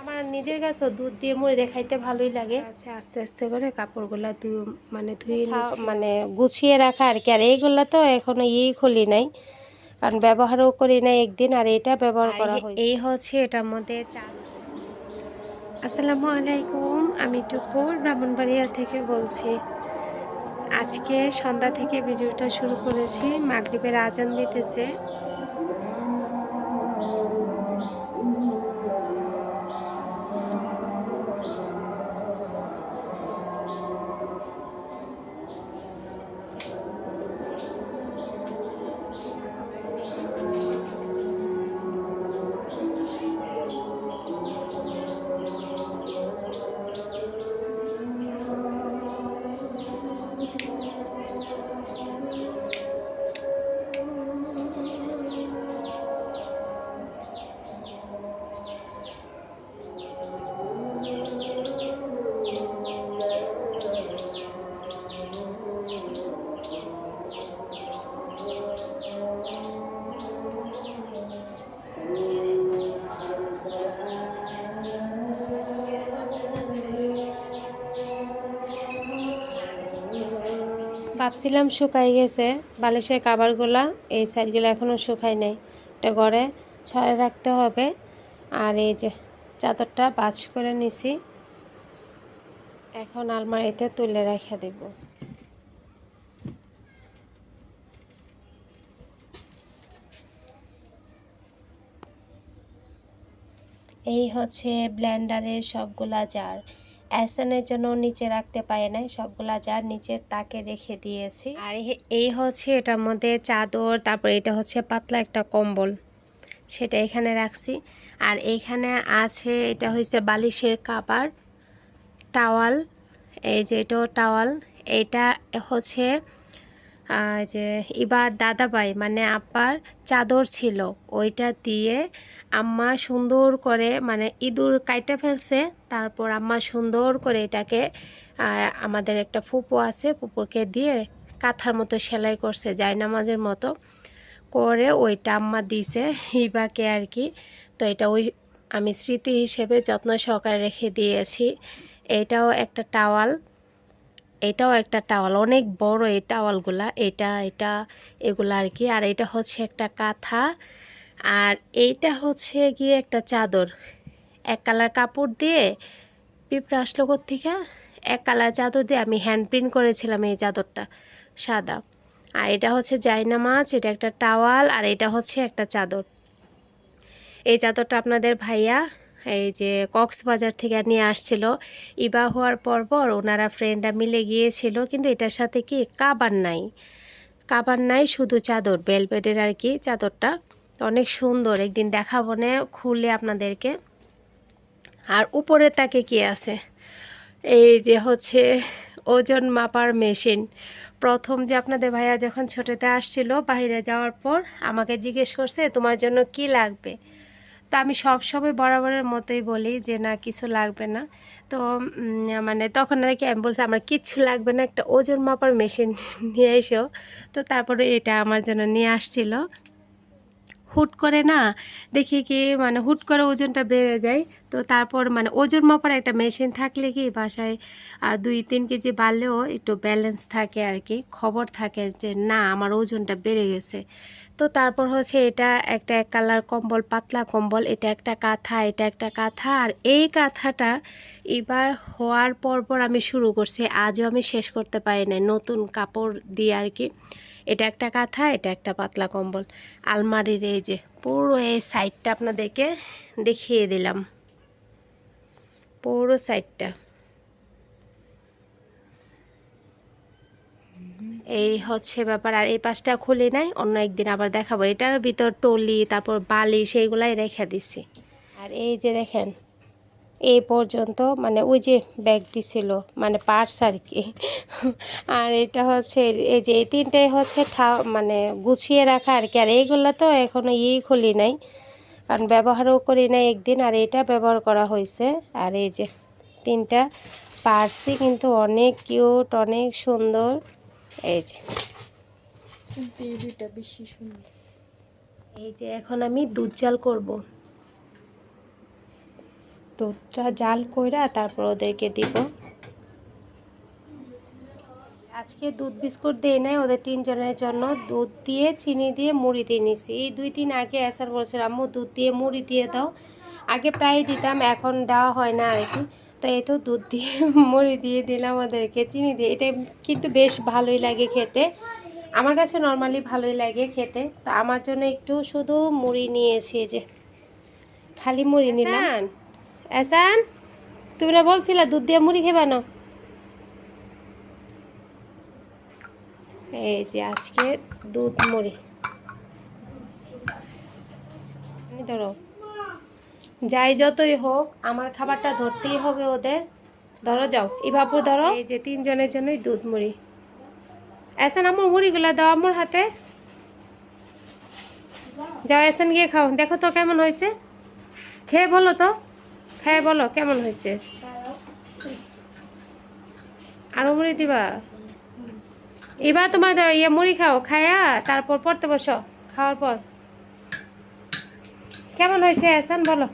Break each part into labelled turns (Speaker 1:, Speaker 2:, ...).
Speaker 1: আমার নিজের কাছেও দুধ দিয়ে মুড়ি দেখাইতে ভালোই লাগে। আচ্ছা আস্তে আস্তে করে কাপড়গুলা ধু মানে ধুয়ে মানে গুছিয়ে রাখা আর কি। আর এইগুলা তো এখনও ইয়েই খুলি নাই কারণ ব্যবহারও করি নাই একদিন আর এটা ব্যবহার করা হয় এই হচ্ছে এটার মধ্যে চাল আসসালামু আলাইকুম আমি টুপুর ব্রাহ্মণবাড়িয়া থেকে বলছি। আজকে সন্ধ্যা থেকে ভিডিওটা শুরু করেছি মাগরিবের আজান দিতেছে। ভাবছিলাম শুকাই গেছে, বালিশের কাবারগুলা এই সাইডগুলো এখনও শুকাই নাই। এটা ঘরে ছয় রাখতে হবে। আর এই যে চাদরটা বাজ করে নিছি, এখন আলমারিতে তুলে রেখে দেব। এই হচ্ছে ব্লেন্ডারের সবগুলা জার। অ্যাসানের জন্য নিচে রাখতে পারে নাই, সবগুলা যার নিচের তাকে রেখে দিয়েছি। আর এই হচ্ছে এটার মধ্যে চাদর, তারপর এটা হচ্ছে পাতলা একটা কম্বল, সেটা এখানে রাখছি। আর এইখানে আছে, এটা হয়েছে বালিশের কাবার, টাওয়াল, এই যে এটাও টাওয়াল, এটা হচ্ছে যে এবার দাদাভাই মানে আব্বার চাদর ছিল, ওইটা দিয়ে আম্মা সুন্দর করে মানে ইঁদুর কাইটে ফেলছে, তারপর আম্মা সুন্দর করে এটাকে আমাদের একটা ফুপো আছে, ফুপুকে দিয়ে কাঁথার মতো সেলাই করছে, জায়নামাজের মতো করে ওইটা আম্মা দিছে হিবাকে আর কি। তো এটা ওই আমি স্মৃতি হিসেবে যত্ন সহকারে রেখে দিয়েছি। এটাও একটা টাওয়াল। এটাও একটা টাওয়াল, অনেক বড় এই টাওয়ালগুলা, এটা এটা, এগুলো আর কি। আর এটা হচ্ছে একটা কাঁথা, আর এইটা হচ্ছে গিয়ে একটা চাদর। এক কালার কাপড় দিয়ে পিঁপড়া আসলো থেকে এক কালার চাদর দিয়ে আমি হ্যান্ড প্রিন্ট করেছিলাম এই চাদরটা, সাদা। আর এটা হচ্ছে জাইনা মাছ, এটা একটা টাওয়াল, আর এটা হচ্ছে একটা চাদর। এই চাদরটা আপনাদের ভাইয়া এই যে কক্সবাজার থেকে নিয়ে আসছিল। ইবা হওয়ার পর পর ওনারা ফ্রেন্ডরা মিলে গিয়েছিল, কিন্তু এটার সাথে কি কাবার নাই। কাবার নাই, শুধু চাদর বেলবেডের আর কি চাদরটা। অনেক সুন্দর, একদিন দেখাবো না খুলে আপনাদেরকে। আর উপরে তাকে কি আছে? এই যে হচ্ছে ওজন মাপার মেশিন। প্রথম যে আপনাদের ভাইয়া যখন ছোটোতে আসছিল বাইরে যাওয়ার পর আমাকে জিজ্ঞেস করছে, তোমার জন্য কি লাগবে? তো আমি সবসময় বরাবরের মতোই বলি যে, না, কিছু লাগবে না। তো মানে তখন আর কি আমি বলছি, আমার কিচ্ছু লাগবে না, একটা ওজন মাপার মেশিন নিয়ে এসো। তো তারপরে এটা আমার জন্য নিয়ে আসছিল। হুট করে না, দেখি কি মানে হুট করে ওজনটা বেড়ে যায়। তো তারপর মানে ওজন মাপার একটা মেশিন থাকলে কি, বাসায় দুই তিন কেজি বাড়লেও একটু ব্যালেন্স থাকে আর কি, খবর থাকে যে, না, আমার ওজনটা বেড়ে গেছে। তো তারপর হচ্ছে এটা একটা এক কালার কম্বল, পাতলা কম্বল, এটা একটা কাঁথা, এটা একটা কাঁথা। আর এই কাঁথাটা এবার হওয়ার পর পর আমি শুরু করছি, আজও আমি শেষ করতে পারি না নতুন কাপড় দিয়ে আর কি। এটা একটা কাঁথা, এটা একটা পাতলা কম্বল। আলমারির এই যে পুরো এই সাইডটা আপনাদেরকে দেখিয়ে দিলাম। পুরো সাইডটা এই হচ্ছে ব্যাপার। আর এই পাশটা খুলি নাই, অন্য একদিন আবার দেখাবো। এটার ভিতর টলি, তারপর বালি সেইগুলাই রেখে দিছি। আর এই যে দেখেন, এই পর্যন্ত মানে ওই যে ব্যাগ দিছিল মানে পার্স আর কি। আর এটা হচ্ছে, এই যে এই তিনটাই হচ্ছে ঠা মানে গুছিয়ে রাখা আর কি। আর এইগুলো তো এখনও ইয়েই খুলি নাই, কারণ ব্যবহারও করি নাই একদিন, আর এটা ব্যবহার করা হয়েছে। আর এই যে তিনটা পার্সই কিন্তু অনেক কিউট অনেক সুন্দর। এই যে।
Speaker 2: বেশি সুন্দর।
Speaker 1: এই যে এখন আমি দুধ জাল করব। দুধটা জাল কইরা তারপর ওদেরকে দিব। আজকে দুধ বিস্কুট দিয়ে নাই ওদের তিনজনের জন্য দুধ দিয়ে চিনি দিয়ে মুড়ি দিয়ে নিছি। এই দুই দিন আগে এসার বলছিল আম্মু দুধ দিয়ে মুড়ি দিয়ে দাও। আগে প্রায় দিতাম এখন দেওয়া হয় না আর কি। তো এই তো দুধ দিয়ে মুড়ি দিয়ে দিলাম ওদেরকে চিনি দিয়ে। এটা কিন্তু বেশ ভালোই লাগে খেতে। আমার কাছে নর্মালি ভালোই লাগে খেতে। তো আমার জন্য একটু শুধু মুড়ি নিয়েছি যে খালি মুড়ি নিলাম। এসান তুমি না বলছিলা দুধ দিয়ে মুড়ি খেবা না? এই যে আজকে দুধ মুড়ি। ধরো। যাই যতই হোক আমার খাবারটা ধরতেই হবে ওদের। ধরো যাও এই বাবু ধরো। এই যে তিনজনের জন্যই দুধ মুড়ি। এসান আমার মুড়িগুলো দাও আমার হাতে। যাও এসান গিয়ে খাও। দেখো তো কেমন হয়েছে। খেয়ে বলো তো। খেয়ে বলো কেমন হয়েছে। আরও মুড়ি দিবা? এবার তোমার ইয়ে মুড়ি খাও খায়া তারপর পড়তে বসো। খাওয়ার পর। কেমন হয়েছে এসান বলো।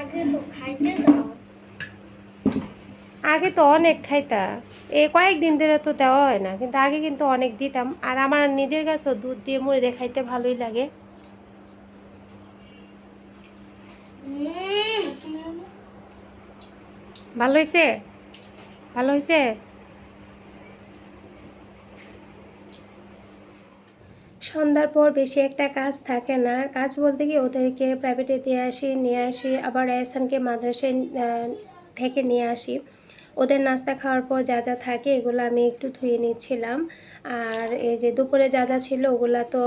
Speaker 2: আগে তো খাইতে
Speaker 1: আগে তো অনেক খাইতা। এই কয়েকদিন ধরে তো দেওয়া হয় না কিন্তু আগে কিন্তু অনেক দিতাম। আর আমার নিজের কাছেও দুধ দিয়ে মুড়ি দেখাইতে খাইতে ভালোই লাগে। ভালো হয়েছে ভালো হয়েছে সন্ধ্যার পর বেশি একটা কাজ থাকে না। কাজ বলতে কি, ওদেরকে প্রাইভেটে দিয়ে আসি, নিয়ে আসি, আবার এসানকে মাদ্রাসায় থেকে নিয়ে আসি। ওদের নাস্তা খাওয়ার পর যা যা থাকে, এগুলো আমি একটু ধুয়ে নিচ্ছিলাম। আর এই যে দুপুরে যা যা ছিল, ওগুলো তো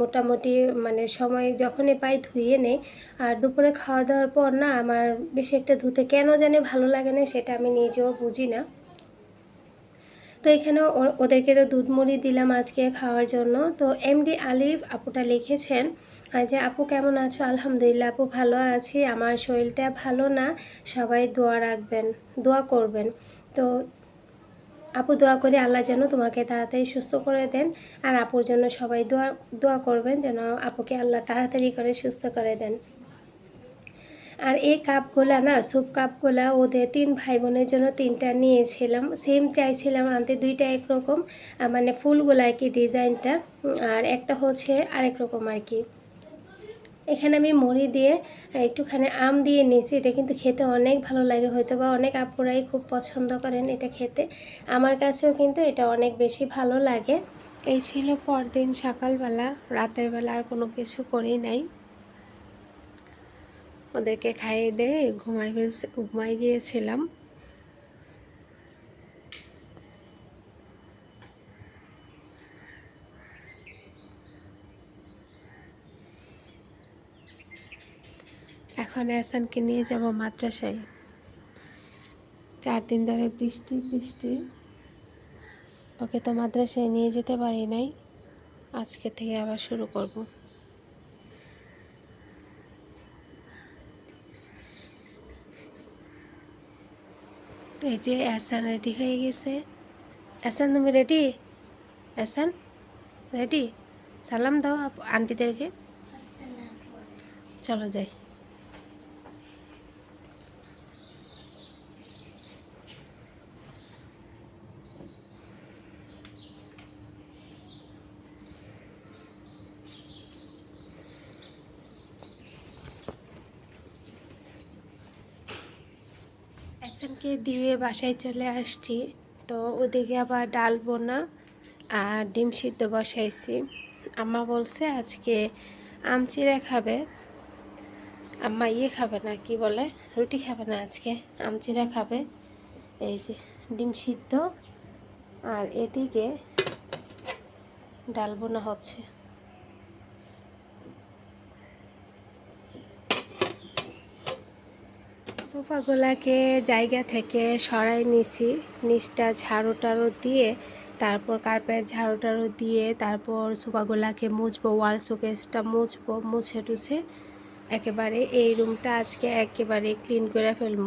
Speaker 1: মোটামুটি মানে সময় যখনই পাই ধুয়ে নেই। আর দুপুরে খাওয়া দাওয়ার পর না, আমার বেশি একটা ধুতে কেন জানি ভালো লাগে না, সেটা আমি নিজেও বুঝি না। তো এখানে ওদেরকে তো দুধ মুড়ি দিলাম আজকে খাওয়ার জন্য। তো এমডি আলিফ আপুটা লিখেছেন যে, আপু কেমন আছো? আলহামদুলিল্লাহ, আপু ভালো আছি। আমার শরীরটা ভালো না। সবাই দোয়া রাখবেন, দোয়া করবেন। তো আপু দোয়া করে আল্লাহ যেন তোমাকে তাড়াতাড়ি সুস্থ করে দেন আর আপুর জন্য সবাই দোয়া দোয়া করবেন যেন আপুকে আল্লাহ তাড়াতাড়ি করে সুস্থ করে দেন। আর এই কাপগুলা না, স্যুপ কাপগুলা ওদের তিন ভাই বোনের জন্য তিনটা নিয়েছিলাম। সেম চাইছিলাম আনতে, দুইটা একরকম মানে ফুলগুলা আর কি ডিজাইনটা। আর একটা হচ্ছে আরেক রকম আর কি। এখানে আমি মুড়ি দিয়ে একটুখানি আম দিয়ে নিয়েছি। এটা কিন্তু খেতে অনেক ভালো লাগে হয়তো বা অনেক আপুরাই খুব পছন্দ করেন এটা খেতে। আমার কাছেও কিন্তু এটা অনেক বেশি ভালো লাগে। এই ছিল পরদিন সকালবেলা, রাতের বেলা আর কোনো কিছু করি নাই। ওদেরকে খাইয়ে দিয়ে ঘুমাই ফেলছে, ঘুমাই গিয়েছিলাম। এখন এসানকে নিয়ে যাব মাদ্রাসায়। চার দিন ধরে বৃষ্টি বৃষ্টি। ওকে তো মাদ্রাসায় নিয়ে যেতে পারি নাই। আজকে থেকে আবার শুরু করব। এই যে এসান রেডি হয়ে গেছে। এসান তুমি রেডি এসান রেডি সালাম দাও আপ- আন্টিদেরকে। চলো যাই এসানকে দিয়ে বাসায় চলে আসছি। তো ওদিকে আবার ডাল বোনা আর ডিম সিদ্ধ বসাইছি। আম্মা বলছে আজকে আম চিড়ে খাবে। আম্মা ইয়ে খাবে না, কি বলে? রুটি খাবে না আজকে, আম চিড়া খাবে। এই যে ডিম সিদ্ধ। আর এদিকে ডাল বোনা হচ্ছে। সোফাগুলাকে জায়গা থেকে সরাই নিছি। নিচটা ঝাড়ু টাড়ু দিয়ে তারপর কার্পেট ঝাড়ু টাড়ু দিয়ে তারপর সোফাগুলাকে মুছবো ওয়াল শোকেসটা মুছবো মুছে টুছে। একেবারে এই রুমটা আজকে একেবারে ক্লিন করে ফেলব।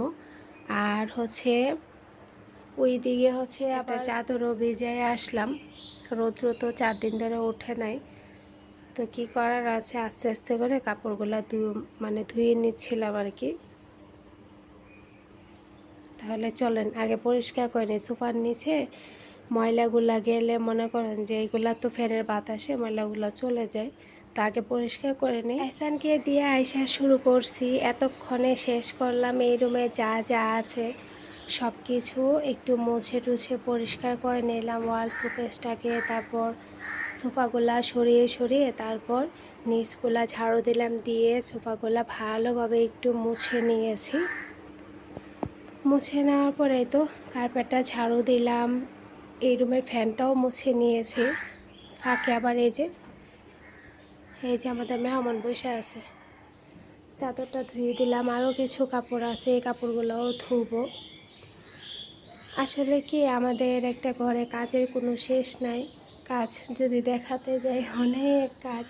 Speaker 1: আর হচ্ছে ওই দিকে হচ্ছে আবার চাদরও ভিজায় আসলাম। রৌদ্র তো চার দিন ধরে ওঠে নাই। তো কি করার আছে? আস্তে আস্তে করে কাপড়গুলো ধু মানে ধুয়ে নিচ্ছিলাম আর কি। তাহলে চলেন, আগে পরিষ্কার করে নিই। সোফার নিচে ময়লাগুলা গেলে মনে করেন যে এইগুলা তো ফ্যানের বাতাসে ময়লাগুলা চলে যায়, তো আগে পরিষ্কার করে নিই। এসানকে দিয়ে আইসা শুরু করছি। এতক্ষণে শেষ করলাম এই রুমে যা যা আছে। সব কিছু একটু মুছে টুছে পরিষ্কার করে নিলাম। ওয়াল শোকেসটাকে তারপর সোফাগুলা সরিয়ে সরিয়ে তারপর নিচগুলা ঝাড়ু দিলাম। দিয়ে সোফাগুলা ভালোভাবে একটু মুছে নিয়েছি। মুছে নেওয়ার পরে তো কার্পেটটা ঝাড়ু দিলাম, এই রুমের ফ্যানটাও মুছে নিয়েছি। ফাঁকে আবার এই যে এই যে আমাদের মেহমান বসে আছে। চাদরটা ধুয়ে দিলাম, আরও কিছু কাপড় আছে, এই কাপড়গুলোও ধুবো। আসলে কি, আমাদের একটা ঘরে কাজের কোনো শেষ নাই। কাজ যদি দেখাতে যাই, অনেক কাজ।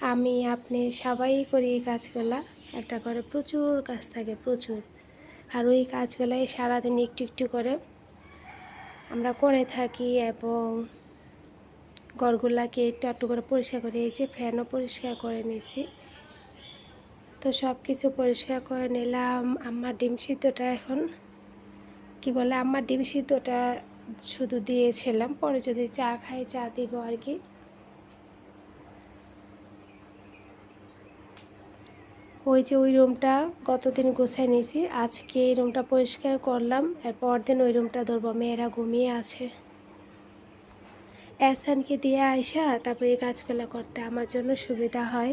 Speaker 1: আমি, আপনি, সবাই করি এই কাজগুলা। একটা ঘরে প্রচুর কাজ থাকে, প্রচুর। আর ওই কাজগুলাই সারাদিন একটু একটু করে আমরা করে থাকি এবং ঘরগুলাকে একটু একটু করে পরিষ্কার করে যে ফ্যানও পরিষ্কার করে নিয়েছি। তো সব কিছু পরিষ্কার করে নিলাম। আমার ডিম সিদ্ধটা এখন, কি বলে, আমার ডিম সিদ্ধটা শুধু দিয়েছিলাম, পরে যদি চা খাই, চা দিব আর কি। ওই যে ওই রুমটা গতদিন গোছায় নিয়েছি, আজকে এই রুমটা পরিষ্কার করলাম এর পরদিন ওই রুমটা ধরবো, মেয়েরা ঘুমিয়ে আছে। এসানকে দিয়ে আইসা তারপরে এই কাজগুলো করতে আমার জন্য সুবিধা হয়।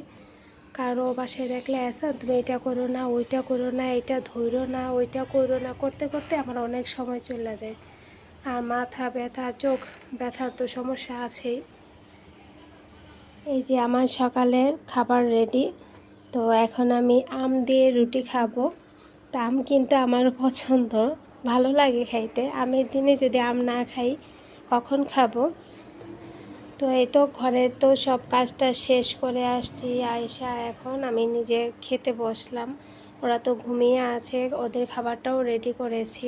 Speaker 1: কারণ ও বাসায় দেখলে এসান তুমি এটা করো না, ওইটা করো না, এটা ধরো না, ওইটা করো না। করতে করতে আমার অনেক সময় চলে যায়। আর মাথা ব্যথা চোখ ব্যথার তো সমস্যা আছেই। এই যে আমার সকালের খাবার রেডি তো এখন আমি আম দিয়ে রুটি খাব। তো আম কিন্তু আমার পছন্দ। ভালো লাগে খাইতে। আমের দিনে যদি আম না খাই, কখন খাব? তো এই তো ঘরের তো সব কাজটা শেষ করে আসছি। আয়সা এখন আমি নিজে খেতে বসলাম। ওরা তো ঘুমিয়ে আছে, ওদের খাবারটাও রেডি করেছি।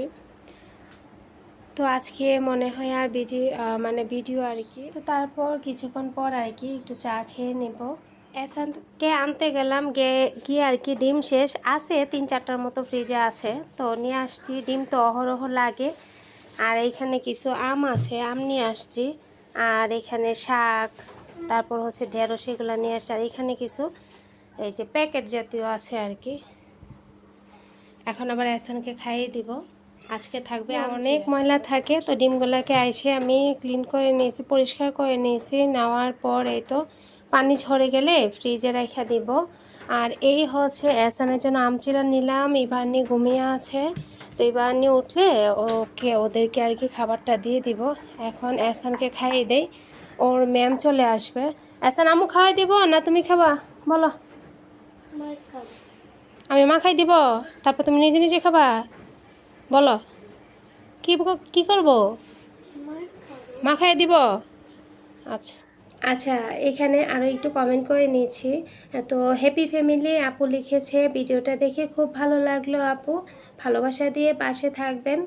Speaker 1: তো আজকে মনে হয় আর ভিডিও মানে ভিডিও আর কি। তো তারপর কিছুক্ষণ পর আর কি একটু চা খেয়ে নেব। এসানকে আনতে গেলাম গে গিয়ে আর কি ডিম শেষ। আছে তিন চারটার মতো ফ্রিজে আছে। তো নিয়ে আসছি। ডিম তো অহরহ লাগে। আর এইখানে কিছু আম আছে আম নিয়ে আসছি। আর এখানে শাক তারপর হচ্ছে ঢেঁড়স এগুলো নিয়ে আসছি। আর এখানে কিছু এই যে প্যাকেট জাতীয় আছে আর কি। এখন আবার এসানকে খাইয়ে দিব। আজকে থাকবে অনেক ময়লা থাকে। তো ডিমগুলোকে আইসে আমি ক্লিন করে নিয়েছি পরিষ্কার করে নিয়েছি। নেওয়ার পর এই তো পানি ঝরে গেলে ফ্রিজে রেখে দিব। আর এই হচ্ছে এসানের জন্য আমচিরা নিলাম ইভানি ঘুমিয়ে আছে। তো ইভানি উঠলে ওকে ওদেরকে আর কি খাবারটা দিয়ে দিব। এখন এসানকে খাইয়ে দেই। ওর ম্যাম চলে আসবে। এসান আমু খাওয়াই দিব না তুমি খাবা? বলো। আমি মা খাই দিব? তারপর তুমি নিজে নিজে খাবা? বলো। কি কি করব? মা খাই দিব? আচ্ছা। আচ্ছা এখানে আরও একটু কমেন্ট করে নিয়েছি তো হ্যাপি ফ্যামিলি আপু লিখেছে, ভিডিওটা দেখে খুব ভালো লাগল আপু। ভালোবাসা দিয়ে পাশে থাকবেন।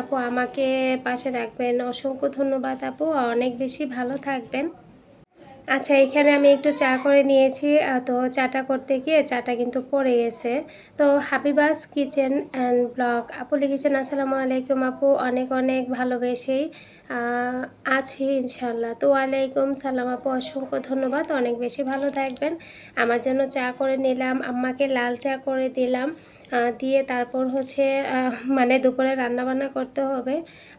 Speaker 1: আপু আমাকে পাশে রাখবেন। অসংখ্য ধন্যবাদ আপু। অনেক বেশি ভালো থাকবেন। আচ্ছা এখানে আমি একটু চা করে নিয়েছি। তো চাটা করতে গিয়ে চাটা কিন্তু পড়ে গেছে। তো হাবিবাস কিচেন অ্যান্ড ব্লগ। আপু লিখেছেন আসসালামু আলাইকুম আপু। অনেক অনেক ভালোবেসেই আছি ইনশাল্লাহ তো ওয়ালাইকুম সালাম আপু। অসংখ্য ধন্যবাদ। অনেক বেশি ভালো থাকবেন। আমার জন্য চা করে নিলাম। আম্মাকে লাল চা করে দিলাম। দিয়ে তারপর হচ্ছে মানে দুপুরে রান্নাবান্না করতে হবে।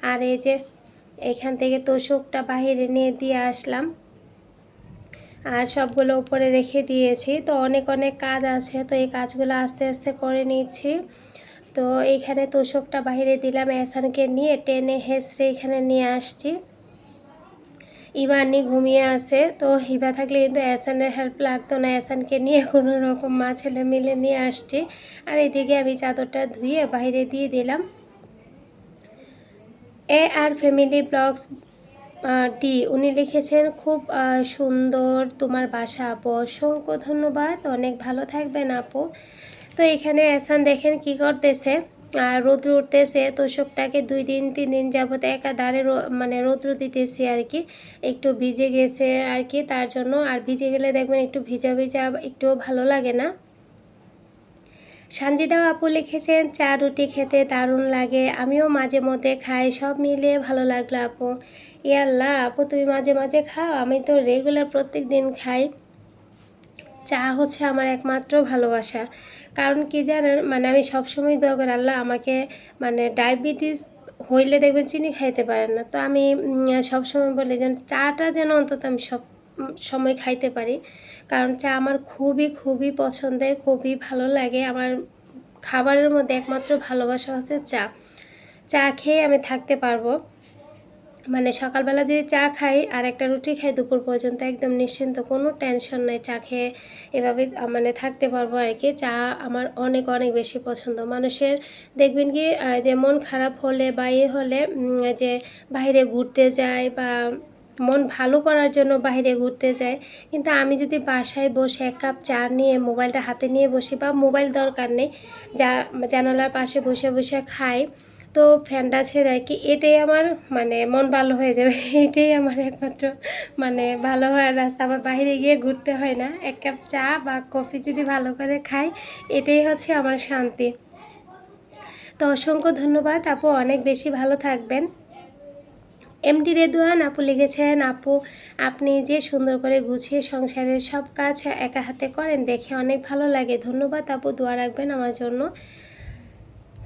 Speaker 1: আর এই যে এখান থেকে তোষকটা বাহিরে নিয়ে দিয়ে আসলাম। আর সবগুলো উপরে রেখে দিয়েছি। তো অনেক অনেক কাজ আছে। তো এই কাজগুলো আস্তে আস্তে করে নিচ্ছি। তো এইখানে তোষকটা বাইরে দিলাম এসানকে নিয়ে টেনে হেসড়ে এখানে নিয়ে আসছি। ইবানি ঘুমিয়ে আছে। তো হিবা থাকলে কিন্তু এসানের হেল্প লাগতো না। এসানকে নিয়ে কোনো রকম মা, ছেলে মিলে নিয়ে আসছি। আর এদিকে আমি চাদরটা ধুয়ে বাইরে দিয়ে দিলাম। A R family blogs D, উনি লিখেছেন, খুব সুন্দর তোমার বাসা আপু, অসংখ্য ধন্যবাদ। অনেক ভালো থাকবেন আপু। তো এখানে এসান দেখেন কি করতেছে। আর রৌদ্র উঠতেছে তোষকটাকে দুই দিন, তিন দিন যাবত রো- মানে রৌদ্র দিতেছি আর কি। একটু ভিজে গেছে আর কি, তার জন্য। আর ভিজে গেলে দেখবেন একটু ভিজা ভিজা, একটুও ভালো লাগে না। সানজিদাও আপু লিখেছেন, চা, রুটি খেতে দারুণ লাগে। আমিও মাঝে মধ্যে খাই, সব মিলিয়ে ভালো লাগল আপু। ইয়াল্লা, আপু তুমি মাঝে মাঝে খাও, আমি তো রেগুলার প্রত্যেক দিন খাই। চা হচ্ছে আমার একমাত্র ভালোবাসা। কারণ কি জানেন মানে আমি সবসময় দোয়া করি, আল্লাহ আমাকে মানে ডায়াবেটিস হইলে দেখবেন চিনি খাইতে পারেন না। তো আমি সবসময় বলি যেন চাটা যেন অন্তত আমি সব সময় খাইতে পারি। কারণ চা আমার খুবই খুবই পছন্দের, খুবই ভালো লাগে। আমার খাবারের মধ্যে একমাত্র ভালোবাসা হচ্ছে চা। চা খেয়ে আমি থাকতে পারব। মানে সকালবেলা যদি চা খাই আর একটা রুটি খাই দুপুর পর্যন্ত একদম নিশ্চিন্ত, কোনো টেনশন নাই। চা খেয়ে এভাবে মানে থাকতে পারব আর কি। চা আমার অনেক অনেক বেশি পছন্দ। মানুষের দেখবেন কি যে মন খারাপ হলে বা ইয়ে হলে যে বাইরে ঘুরতে যায় বা মন ভালো করার জন্য বাইরে ঘুরতে যায়, কিন্তু আমি যদি বাসায় বসে এক কাপ চা নিয়ে, মোবাইলটা হাতে নিয়ে বসি বা মোবাইল দরকার নেই, যা, জানালার পাশে বসে বসে খাই তো ফ্যানটা ছেড়ে আর কি, এটাই আমার মানে মন ভালো হয়ে যাবে। এটাই আমার একমাত্র মানে ভালো হওয়ার রাস্তা। আমার বাইরে গিয়ে ঘুরতে হয় না। এক কাপ চা বা কফি যদি ভালো করে খাই, এটাই হচ্ছে আমার শান্তি। তো অসংখ্য ধন্যবাদ। আপু অনেক বেশি ভালো থাকবেন। এমডি রেদুয়ান, আপু লিখেছেন, আপু, আপনি যে সুন্দর করে গুছিয়ে সংসারের সব কাজ একা হাতে করেন, দেখে অনেক ভালো লাগে। ধন্যবাদ আপু, দোয়া রাখবেন আমার জন্য।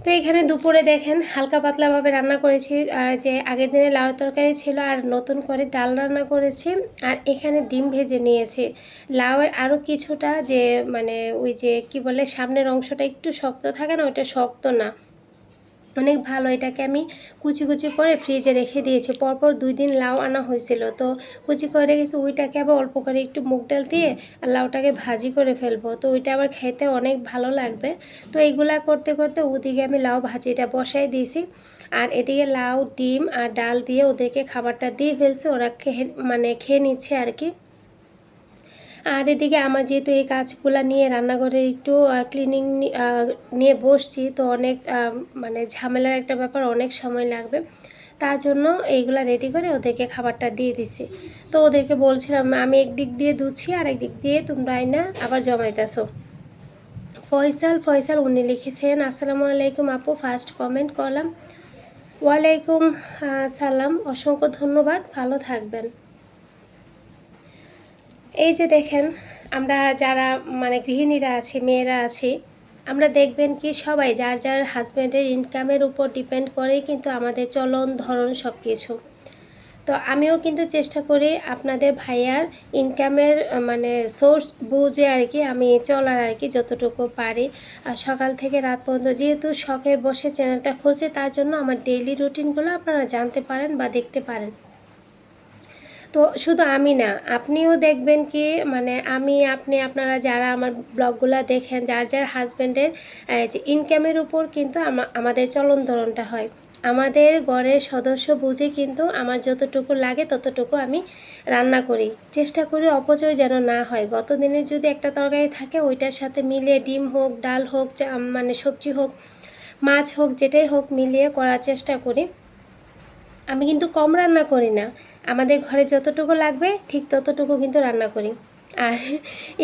Speaker 1: তো এখানে দুপুরে দেখেন হালকা পাতলাভাবে রান্না করেছি, আর যে আগের দিনে লাউ তরকারি ছিল আর নতুন করে ডাল রান্না করেছি, আর এখানে ডিম ভেজে নিয়েছি। লাউয়ের আরও কিছুটা যে মানে ওই যে কি বলে সামনের অংশটা একটু শক্ত থাকে না, ওইটা শক্ত না। অনেক ভালো। এটাকে আমি কুচি কুচি করে ফ্রিজে রেখে দিয়েছি। পরপর দুই দিন লাউ আনা হয়েছিল। তো কুচি করে রেখেছি ওইটাকে আবার অল্প করে একটু মুগ ডাল দিয়ে আর লাউটাকে ভাজি করে ফেলব। তো ওইটা আবার খেতে অনেক ভালো লাগবে। তো এইগুলা করতে করতে ওদিকে আমি লাউ ভাজিটা বসাই দিয়েছি। আর এদিকে লাউ, ডিম আর ডাল দিয়ে ওদেরকে খাবারটা দিয়ে ফেলছে। ওরা খেয়ে মানে খেয়ে নিচ্ছে আর কি। আর এদিকে আমার যেহেতু এই কাজগুলো নিয়ে রান্নাঘরে একটু ক্লিনিং নিয়ে বসছি, তো অনেক মানে ঝামেলার একটা ব্যাপার, অনেক সময় লাগবে। তার জন্য এইগুলা রেডি করে ওদেরকে খাবারটা দিয়ে দিছি। তো ওদেরকে বলছিলাম, আমি একদিক দিয়ে ধুচ্ছি, আর একদিক দিয়ে তোমরা আইনা আবার জমাইতেছো। ফয়সাল ফয়সাল, উনি লিখেছেন, আসসালামু আলাইকুম আপু ফার্স্ট কমেন্ট করলাম। ওয়ালাইকুম সালাম, অসংখ্য ধন্যবাদ, ভালো থাকবেন। এই যে দেখেন, আমরা যারা মানে গৃহিণীরা আছি, মেয়েরা আছি, আমরা দেখবেন কি সবাই যার যার হাজব্যান্ডের ইনকামের উপর ডিপেন্ড করেই কিন্তু আমাদের চলন ধরন সব কিছু তো আমিও কিন্তু চেষ্টা করি আপনাদের ভাইয়ার ইনকামের মানে সোর্স বুঝে আর কি, আমি চলার আর কি যতটুকু পারি। আর সকাল থেকে রাত পর্যন্ত যেহেতু শখের বসে চ্যানেলটা খুলছে, তার জন্য আমার ডেইলি রুটিনগুলো আপনারা জানতে পারেন বা দেখতে পারেন। তো শুধু আমি না, আপনিও দেখবেন কি মানে আমি, আপনি, আপনারা যারা আমার ব্লগগুলো দেখেন, যার যার হাজব্যান্ডের ইনকামের উপর কিন্তু আমাদের চলন ধরনটা হয়। আমাদের ঘরের সদস্য বুঝে কিন্তু আমার যতটুকু লাগে ততটুকু আমি রান্না করি। চেষ্টা করি অপচয় যেন না হয়। গত দিনে যদি একটা তরকারি থাকে, ওইটার সাথে মিলিয়ে ডিম হোক, ডাল হোক মানে সবজি হোক, মাছ হোক, যেটাই হোক মিলিয়ে করার চেষ্টা করি। আমি কিন্তু কম রান্না করি না। আমাদের ঘরে যতটুকু লাগবে, ঠিক ততটুকু কিন্তু রান্না করি। আর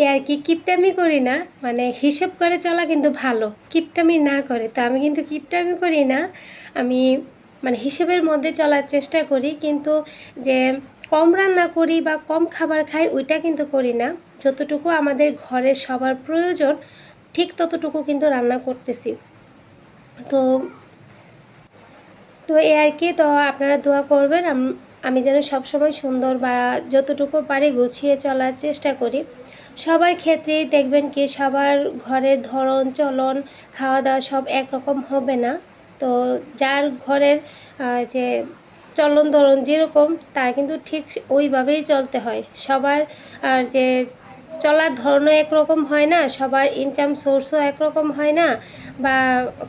Speaker 1: এ আর কি কিপটামি করি না মানে হিসেব করে চলা কিন্তু ভালো। কিপটামি না করে, তো আমি কিন্তু কিপটামি করি না। আমি মানে হিসেবের মধ্যে চলার চেষ্টা করি, কিন্তু যে কম রান্না করি বা কম খাবার খাই, ওইটা কিন্তু করি না। যতটুকু আমাদের ঘরের সবার প্রয়োজন, ঠিক ততটুকু কিন্তু রান্না করতেছি। তো তো এ আর কি, তো আপনারা দোয়া করবেন আম- যেন সবসময় সুন্দর বা যতটুকু পারি গুছিয়ে চলার চেষ্টা করি। সবার ক্ষেত্রেই দেখবেন কি, সবার ঘরের ধরন, চলন খাওয়া দাওয়া সব একরকম হবে না। তো যার ঘরের যে চলন ধরন যেরকম, তার কিন্তু ঠিক ওইভাবেই চলতে হয়। সবার, আর যে চলার ধরনও একরকম হয় না, সবার ইনকাম সোর্সও একরকম হয় না, বা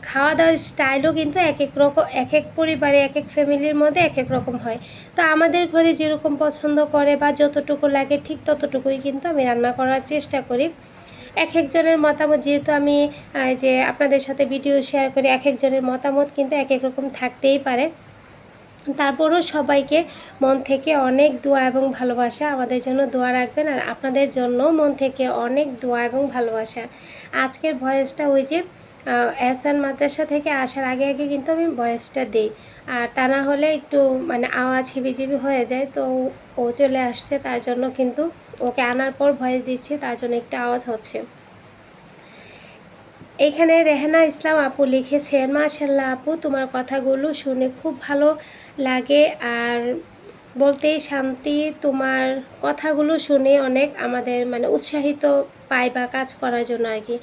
Speaker 1: খাওয়া দাওয়ার স্টাইলও কিন্তু এক এক রকম, এক এক পরিবারে, এক এক ফ্যামিলির মধ্যে এক এক রকম হয়। তো আমাদের ঘরে যেরকম পছন্দ করে বা যতটুকু লাগে ঠিক ততটুকুই কিন্তু আমি রান্না করার চেষ্টা করি। এক একজনের মতামত, যেহেতু আমি যে আপনাদের সাথে ভিডিও শেয়ার করি, এক একজনের মতামত কিন্তু এক এক রকম থাকতেই পারে। তারপরও সবাইকে মন থেকে অনেক দোয়া এবং ভালোবাসা আমাদের জন্য দোয়া রাখবেন আর আপনাদের জন্য মন থেকে অনেক দোয়া এবং ভালোবাসা। আজকের ভয়েসটা ওই যে এসান মাদ্রাসা থেকে আসার আগে আগে কিন্তু আমি ভয়েসটা দিই। আর তা না হলে একটু মানে আওয়াজ হিবিজিবি হয়ে যায়, তো ও চলে আসছে, তার জন্য কিন্তু ওকে আনার পর ভয়েস দিচ্ছি, তার জন্য একটু আওয়াজ হচ্ছে। এখানে রেহানা ইসলাম আপু লিখেছেন মাশাল্লাহ আপু, তোমার কথাগুলো শুনে খুব ভালো লাগে আর বলতে শান্তি তোমার কথাগুলো শুনে অনেক আমাদের মানে উৎসাহিত পাই বা কাজ করার জন্য আর কি।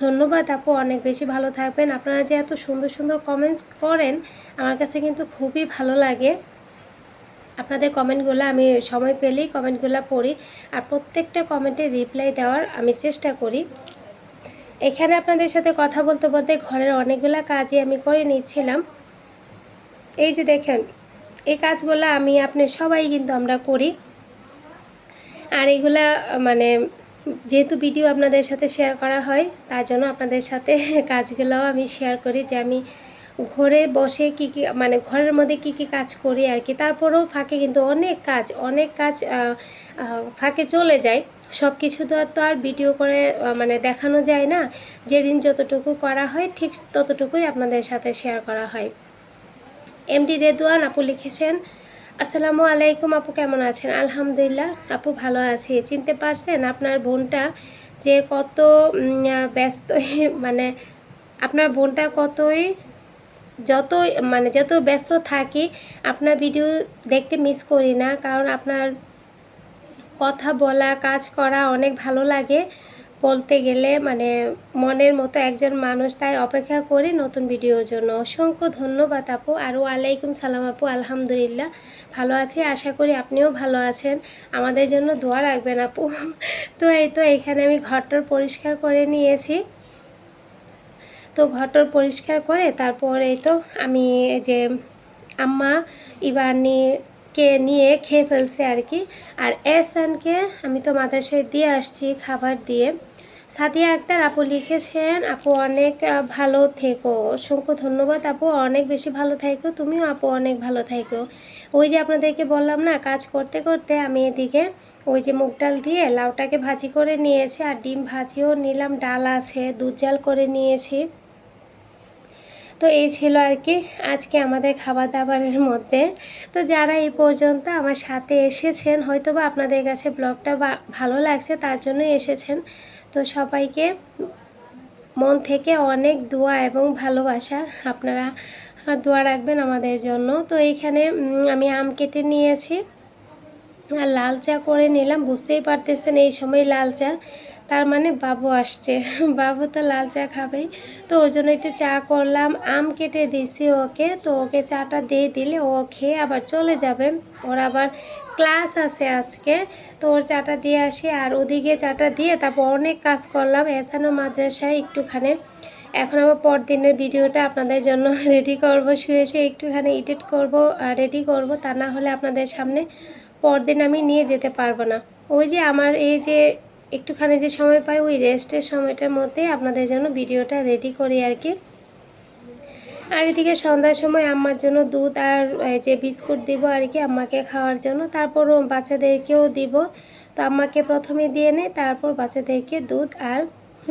Speaker 1: ধন্যবাদ আপু, অনেক বেশি ভালো থাকবেন। আপনারা যে এত সুন্দর সুন্দর কমেন্ট করেন, আমার কাছে কিন্তু খুবই ভালো লাগে। আপনাদের কমেন্টগুলো আমি সময় পেলেই কমেন্টগুলো পড়ি আর প্রত্যেকটা কমেন্টে রিপ্লাই দেওয়ার আমি চেষ্টা করি। এখানে আপনাদের সাথে কথা বলতে বলতে ঘরের অনেকগুলো কাজই আমি করে নিচ্ছিলাম। এই যে দেখেন এই কাজগুলো আমি আপনি সবাই কিন্তু আমরা করি। আর এগুলা মানে যেহেতু ভিডিও আপনাদের সাথে শেয়ার করা হয়, তার জন্য আপনাদের সাথে কাজগুলোও আমি শেয়ার করি যে আমি ঘরে বসে কি কি মানে ঘরের মধ্যে কি কি কাজ করি আর কি। তারপরেও ফাঁকে কিন্তু অনেক কাজ অনেক কাজ ফাঁকে চলে যায়। সব কিছু তো আর ভিডিও করে মানে দেখানো যায় না। যেদিন যতটুকু করা হয়, ঠিক ততটুকুই আপনাদের সাথে শেয়ার করা হয়। এমডি রেদুয়ান আপু লিখেছেন, আসসালামু আলাইকুম আপু, কেমন আছেন? আলহামদুলিল্লাহ, আপু ভালো আছি। চিনতে পারছেন আপনার বোনটা যে কত ব্যস্ত মানে আপনার বোনটা কতই যত মানে যত ব্যস্ত থাকি, আপনার ভিডিও দেখতে মিস করি না। কারণ আপনার কথা বলা, কাজ করা অনেক ভালো লাগে। বলতে গেলে মানে মনের মতো একজন মানুষ, তাই অপেক্ষা করি নতুন ভিডিওর জন্য। অসংখ্য ধন্যবাদ আপু। আর ওয়ালাইকুম সালাম আপু, আলহামদুলিল্লাহ। ভালো আছি, আশা করি আপনিও ভালো আছেন। আমাদের জন্য দোয়া রাখবেন আপু। তো এই তো এখানে আমি ঘরটর পরিষ্কার করে নিয়েছি। তো ঘরটর পরিষ্কার করে তারপর এই তো আমি যে আম্মা, ইবানিকে নিয়ে খেয়ে ফেলছে আর কি। আর এসানকে আমি তো মাদ্রাসায় দিয়ে আসছি খাবার দিয়ে। সাদিয়া আক্তার, আপু লিখেছেন, আপু অনেক ভালো থেকো। অসংখ্য ধন্যবাদ, আপু। অনেক বেশি ভালো থাকো। তুমিও, আপু, অনেক ভালো থাকো। ওই যে আপনাদেরকে বললাম না, কাজ করতে করতে আমি এদিকে ওই যে মুগ ডাল দিয়ে লাউটাকে ভাজি করে নিয়েছি, আর ডিম ভাজিও নিলাম, ডাল আছে, দুধ জাল করে নিয়েছি। তো এই ছিল আর কি আজকে আমাদের খাবার দাবারের মধ্যে। তো যারা এই পর্যন্ত আমার সাথে এসেছেন হয়তো বা আপনাদের কাছে ব্লগটা ভালো লাগছে, তার জন্যই এসেছেন। তো সবাইকে মন থেকে অনেক দোয়া এবং ভালোবাসা আপনারা দোয়া রাখবেন আমাদের জন্য। তো এইখানে আমি আম কেটে নিয়েছি। আর লাল চা করে নিলাম, বুঝতেই পারতেছেন এই সময় লাল চা। তার মানে বাবু আসছে। বাবু তো লাল চা খাবেই। তো ওর জন্য একটু চা করলাম, আম কেটে দিছি ওকে। তো ওকে চাটা দিয়ে দিলে ও খেয়ে আবার চলে যাবে। ওর আবার ক্লাস আছে আজকে। তো ওর চাটা দিয়ে আসি। আর ওদিকে চাটা দিয়ে তারপর অনেক কাজ করলাম এসানো মাদ্রাসায় একটুখানি। এখন আবার পরদিনের ভিডিওটা আপনাদের জন্য রেডি করব, শুয়ে শুয়ে একটুখানি এডিট করব রেডি করব। তা না হলে আপনাদের সামনে পরদিন আমি নিয়ে যেতে পারব না। ওই যে আমার এই যে একটুখানি যে সময় পাই, ওই রেস্টের সময়টার মধ্যে আপনাদের জন্য ভিডিওটা রেডি করি আর কি। আর এদিকে সন্ধ্যার সময় আম্মার জন্য দুধ আর যে বিস্কুট দিব আর কি আম্মাকে খাওয়ার জন্য তারপর বাচ্চাদেরকেও দিব। তো আম্মাকে প্রথমে দিয়ে নেই তারপর বাচ্চাদেরকে দুধ আর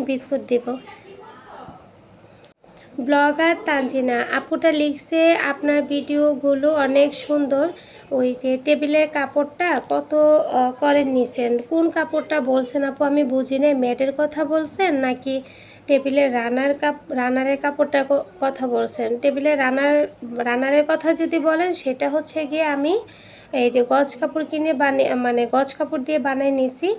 Speaker 1: বিস্কুট দিব। ব্লগার তানজিনা আপুটা লিখছে আপনার ভিডিওগুলো অনেক সুন্দর। ওই যে টেবিলের কাপড়টা কত আহ, করে নিছেন? কোন কাপড়টা বলছেন আপু? আমি বুঝি নাই ম্যাটের কথা বলছেন নাকি টেবিলের রানার কাপ রানারের কাপড়টা কথা বলছেন? টেবিলের রানার রানারের কথা যদি বলেন সেটা হচ্ছে গিয়ে আমি এই যে গজ কাপড় কিনে বানিয়ে মানে গজ কাপড় দিয়ে বানিয়ে নিছি।